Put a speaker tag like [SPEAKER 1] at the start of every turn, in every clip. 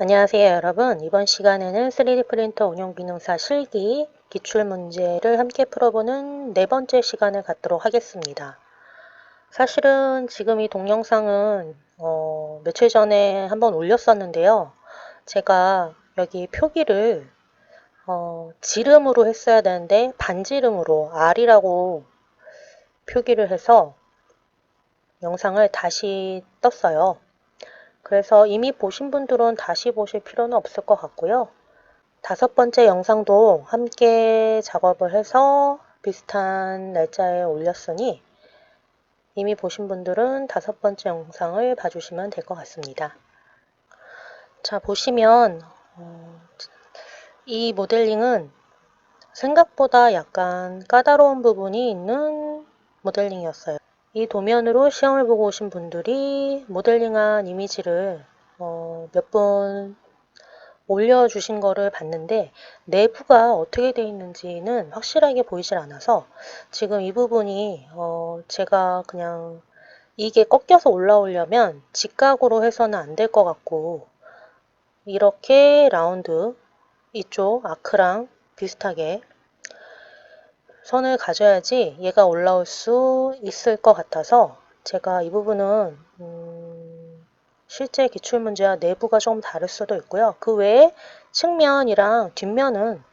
[SPEAKER 1] 안녕하세요 여러분. 이번 시간에는 3D 프린터 운영 기능사 실기 기출 문제를 함께 풀어보는 네 번째 시간을 갖도록 하겠습니다. 사실은 지금 이 동영상은 어, 며칠 전에 한번 올렸었는데요. 제가 여기 표기를 어, 지름으로 했어야 되는데 반지름으로 R이라고 표기를 해서 영상을 다시 떴어요 그래서 이미 보신 분들은 다시 보실 필요는 없을 것 같고요. 다섯 번째 영상도 함께 작업을 해서 비슷한 날짜에 올렸으니 이미 보신 분들은 다섯 번째 영상을 봐주시면 될 것 같습니다. 자, 보시면 어, 이 모델링은 생각보다 약간 까다로운 부분이 있는 모델링이었어요. 이 도면으로 시험을 보고 오신 분들이 모델링한 이미지를 어, 몇분 올려주신 거를 봤는데 내부가 어떻게 되어 있는지는 확실하게 보이질 않아서 지금 이 부분이 어, 제가 그냥 이게 꺾여서 올라오려면 직각으로 해서는 안 될 것 같고 이렇게 라운드 이쪽 아크랑 비슷하게 선을 가져야지 얘가 올라올 수 있을 것 같아서 제가 이 부분은 음, 실제 기출문제와 내부가 좀 다를 수도 있고요. 그 외에 측면이랑 뒷면은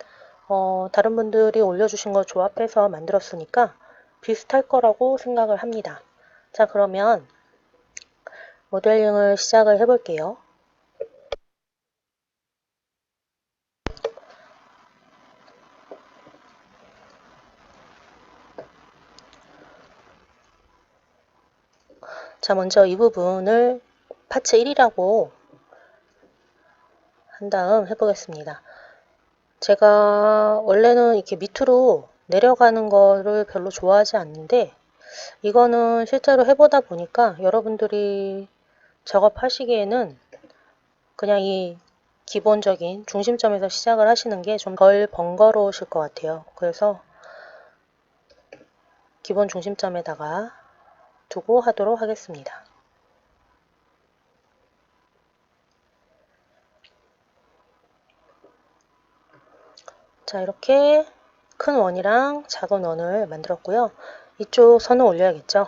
[SPEAKER 1] 어, 다른 분들이 올려주신 거 조합해서 만들었으니까 비슷할 거라고 생각을 합니다. 자 그러면 모델링을 시작을 해볼게요. 자, 먼저 이 부분을 파츠 1이라고 한 다음 해보겠습니다. 제가 원래는 이렇게 밑으로 내려가는 거를 별로 좋아하지 않는데 이거는 실제로 해보다 보니까 여러분들이 작업하시기에는 그냥 이 기본적인 중심점에서 시작을 하시는 게 좀 덜 번거로우실 것 같아요. 그래서 기본 중심점에다가 두고 하도록 하겠습니다. 자 이렇게 큰 원이랑 작은 원을 만들었고요. 이쪽 선을 올려야겠죠.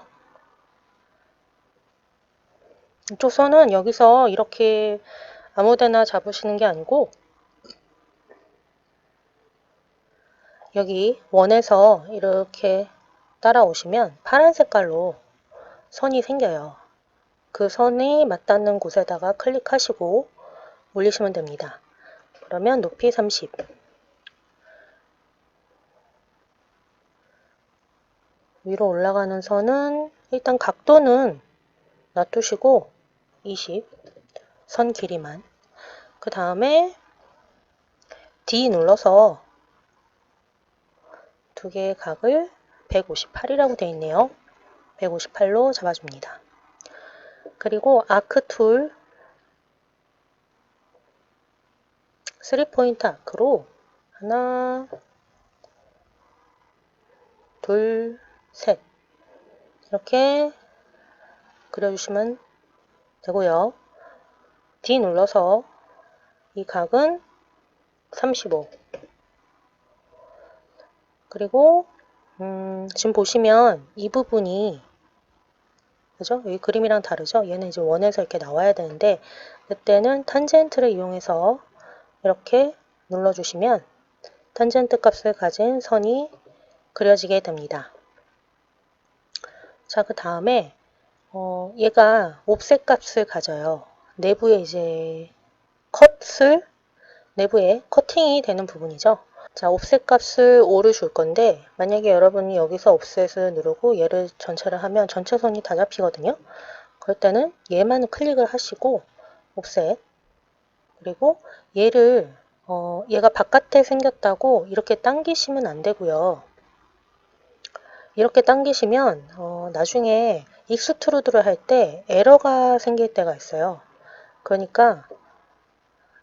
[SPEAKER 1] 이쪽 선은 여기서 이렇게 아무데나 잡으시는 게 아니고 여기 원에서 이렇게 따라오시면 파란 색깔로 선이 생겨요. 그 선이 맞닿는 곳에다가 클릭하시고 올리시면 됩니다. 그러면 높이 30 위로 올라가는 선은 일단 각도는 놔두시고 20 선 길이만 그 다음에 D 눌러서 두 개의 각을 158이라고 되어 있네요. 158로 잡아줍니다. 그리고 아크 툴 3포인트 아크로 하나 둘 셋 이렇게 그려주시면 되고요. D 눌러서 이 각은 35 그리고 음, 지금 보시면 이 부분이 그죠? 여기 그림이랑 다르죠? 얘는 이제 원에서 이렇게 나와야 되는데 그때는 탄젠트를 이용해서 이렇게 눌러주시면 탄젠트 값을 가진 선이 그려지게 됩니다. 자, 그 다음에 어, 얘가 옵셋 값을 가져요. 내부에 이제 컷을 내부에 커팅이 되는 부분이죠. 자, 옵셋 값을 5를 줄 건데 만약에 여러분이 여기서 옵셋을 누르고 얘를 전체를 하면 전체 선이 다 잡히거든요. 그럴 때는 얘만 클릭을 하시고 옵셋 그리고 얘를 어, 얘가 바깥에 생겼다고 이렇게 당기시면 안 되고요. 이렇게 당기시면 어, 나중에 익스트루드를 할 때 에러가 생길 때가 있어요. 그러니까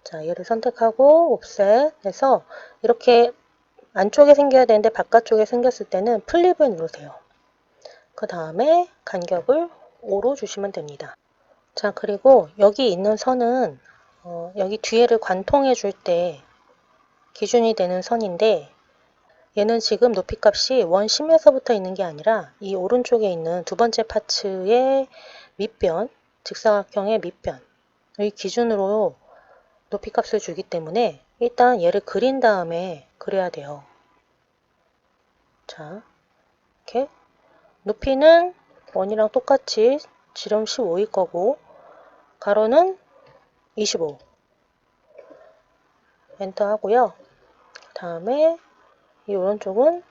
[SPEAKER 1] 자, 얘를 선택하고 옵셋 해서 이렇게 안쪽에 생겨야 되는데 바깥쪽에 생겼을 때는 플립을 누르세요. 그 다음에 간격을 5로 주시면 됩니다. 자, 그리고 여기 있는 선은 어, 여기 뒤에를 관통해 줄 때 기준이 되는 선인데 얘는 지금 높이 값이 원 10에서부터 있는 게 아니라 이 오른쪽에 있는 두 번째 파츠의 밑변, 직사각형의 밑변 이 기준으로 높이 값을 주기 때문에 일단 얘를 그린 다음에 그려야 돼요. 자, 이렇게 높이는 원이랑 똑같이 지름 15일 거고 가로는 25 엔터 하고요. 다음에 이 오른쪽은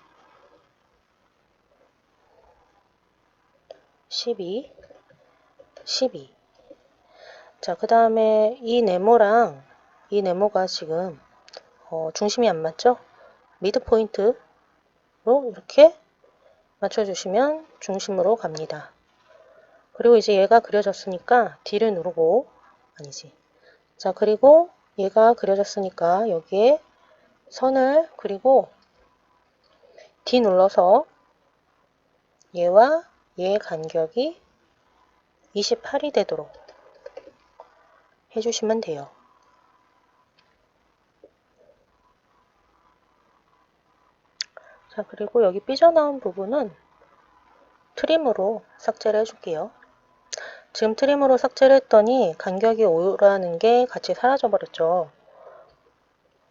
[SPEAKER 1] 12 12 자, 그 다음에 이 네모랑 이 네모가 지금 어, 중심이 안 맞죠? 미드 포인트로 이렇게 맞춰주시면 중심으로 갑니다. 그리고 이제 얘가 그려졌으니까 D를 누르고 아니지. 자, 그리고 얘가 그려졌으니까 여기에 선을 그리고 D 눌러서 얘와 얘의 간격이 28이 되도록 해주시면 돼요. 자, 그리고 여기 삐져나온 부분은 트림으로 삭제를 해줄게요. 지금 트림으로 삭제를 했더니 간격이 5라는 게 같이 사라져 버렸죠.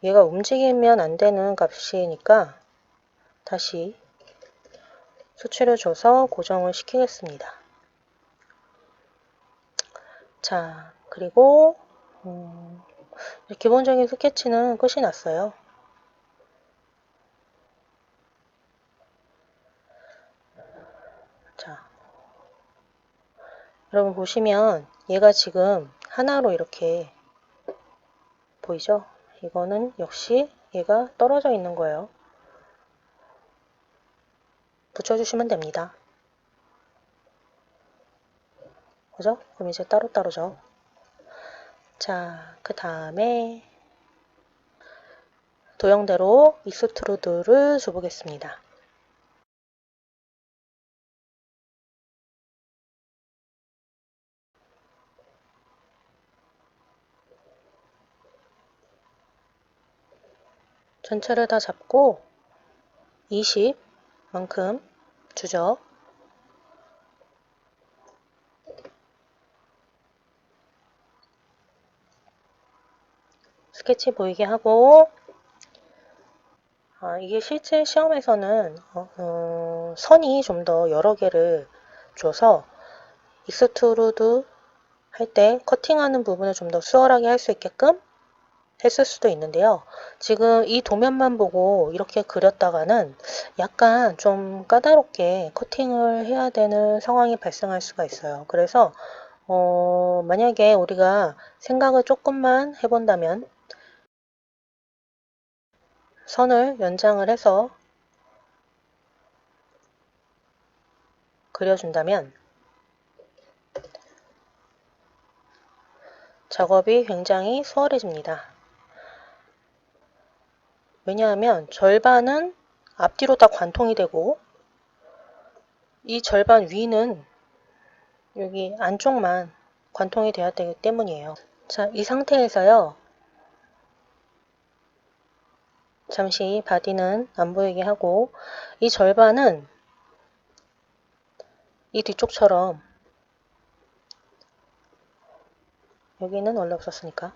[SPEAKER 1] 얘가 움직이면 안 되는 값이니까 다시 수치를 줘서 고정을 시키겠습니다. 자, 그리고 음, 기본적인 스케치는 끝이 났어요. 자, 여러분 보시면 얘가 지금 하나로 이렇게 보이죠? 이거는 역시 얘가 떨어져 있는 거예요. 붙여주시면 됩니다. 그죠? 그럼 이제 따로따로죠. 자, 그 다음에 도형대로 익스트루드를 줘보겠습니다. 전체를 다 잡고 20만큼 주죠. 스케치 보이게 하고 아, 이게 실제 시험에서는 어, 어, 선이 좀 더 여러 개를 줘서 익스트루드 할 때 커팅하는 부분을 좀 더 수월하게 할 수 있게끔 했을 수도 있는데요. 지금 이 도면만 보고 이렇게 그렸다가는 약간 좀 까다롭게 커팅을 해야 되는 상황이 발생할 수가 있어요. 그래서 어, 만약에 우리가 생각을 조금만 해본다면 선을 연장을 해서 그려준다면 작업이 굉장히 수월해집니다. 왜냐하면 절반은 앞뒤로 다 관통이 되고 이 절반 위는 여기 안쪽만 관통이 되어야 되기 때문이에요. 자, 이 상태에서요. 잠시 바디는 안 보이게 하고 이 절반은 이 뒤쪽처럼 여기는 원래 없었으니까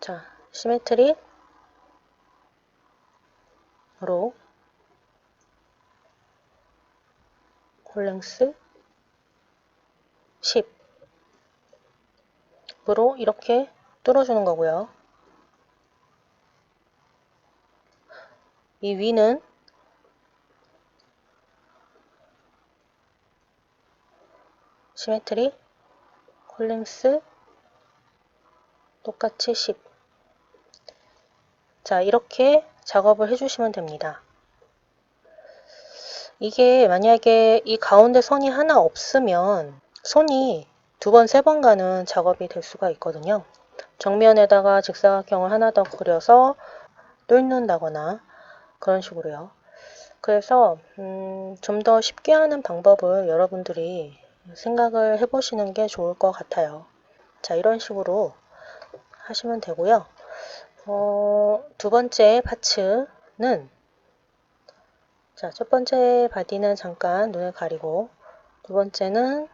[SPEAKER 1] 자 시메트릭 로 홀랭스 10으로 이렇게 뚫어주는 거고요. 이 위는 시메트리 홀랭스 똑같이 10 자, 이렇게 작업을 해주시면 됩니다. 이게 만약에 이 가운데 선이 하나 없으면 손이 두 번, 세 번 가는 작업이 될 수가 있거든요. 정면에다가 직사각형을 하나 더 그려서 뚫는다거나 그런 식으로요. 그래서 음, 좀 더 쉽게 하는 방법을 여러분들이 생각을 해보시는 게 좋을 것 같아요. 자, 이런 식으로 하시면 되고요. 어, 두 번째 파츠는 자, 첫 번째 바디는 잠깐 눈을 가리고 두 번째는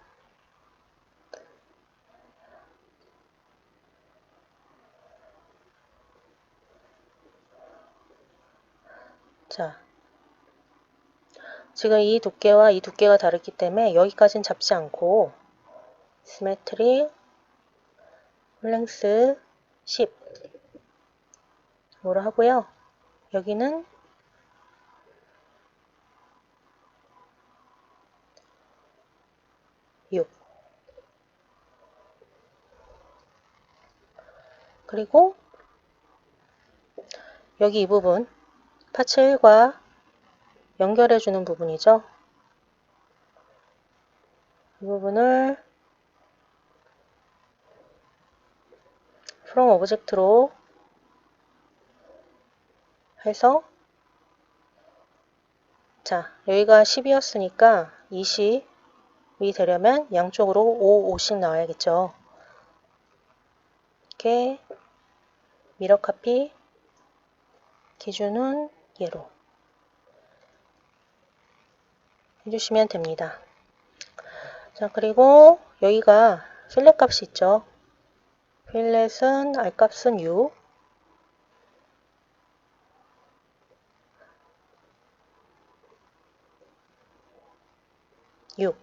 [SPEAKER 1] 자, 지금 이 두께와 이 두께가 다르기 때문에 여기까지는 잡지 않고 시메트리 홀랭스 10 뭐로 하고요. 여기는 육 그리고 여기 이 부분 파츠 1과 연결해 주는 부분이죠. 이 부분을 from 오브젝트로 해서 자 여기가 10이었으니까 20이 되려면 양쪽으로 5, 5씩 나와야겠죠. 이렇게 미러 카피 기준은 얘로 해주시면 됩니다. 자 그리고 여기가 필렛 값이 있죠. 필렛은 R 값은 6 6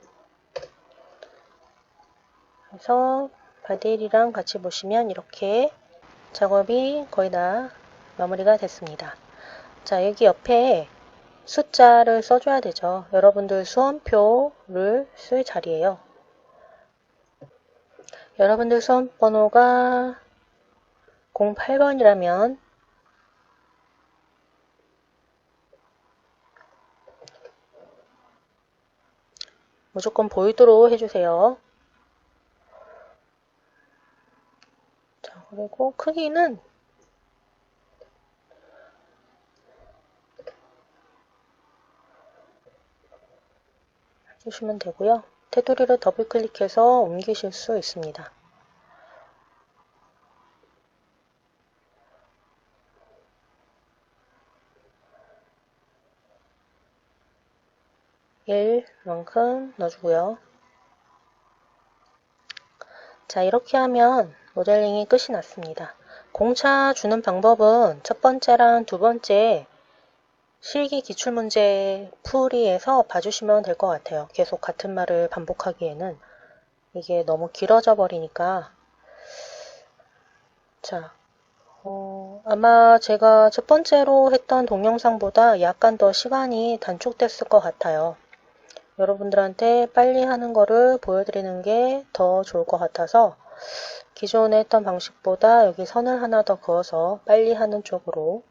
[SPEAKER 1] 그래서 바디일이랑 같이 보시면 이렇게 작업이 거의 다 마무리가 됐습니다. 자 여기 옆에 숫자를 써줘야 되죠. 여러분들 수험표를 쓸 자리예요. 여러분들 수험 번호가 08번이라면 무조건 보이도록 해주세요. 자, 그리고 크기는 해주시면 되고요. 테두리를 더블 클릭해서 옮기실 수 있습니다. 일만큼 넣어주고요. 자 이렇게 하면 모델링이 끝이 났습니다. 공차 주는 방법은 첫 번째랑 두 번째 실기 기출문제 풀이에서 봐주시면 될 것 같아요. 계속 같은 말을 반복하기에는 이게 너무 길어져 버리니까 자 어, 아마 제가 첫 번째로 했던 동영상보다 약간 더 시간이 단축됐을 것 같아요. 여러분들한테 빨리 하는 거를 보여드리는 게 더 좋을 것 같아서 기존에 했던 방식보다 여기 선을 하나 더 그어서 빨리 하는 쪽으로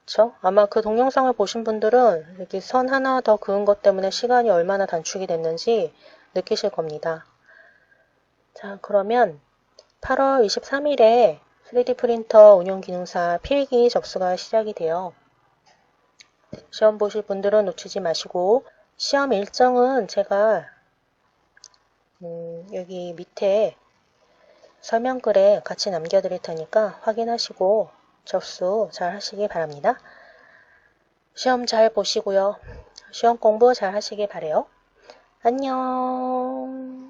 [SPEAKER 1] 그쵸? 아마 그 동영상을 보신 분들은 여기 선 하나 더 그은 것 때문에 시간이 얼마나 단축이 됐는지 느끼실 겁니다. 자 그러면 8월 23일에 3D 프린터 운용 기능사 필기 접수가 시작이 돼요. 시험 보실 분들은 놓치지 마시고 시험 일정은 제가 음, 여기 밑에 설명글에 같이 남겨드릴 테니까 확인하시고 접수 잘 하시기 바랍니다. 시험 잘 보시고요. 시험 공부 잘 하시기 바래요. 안녕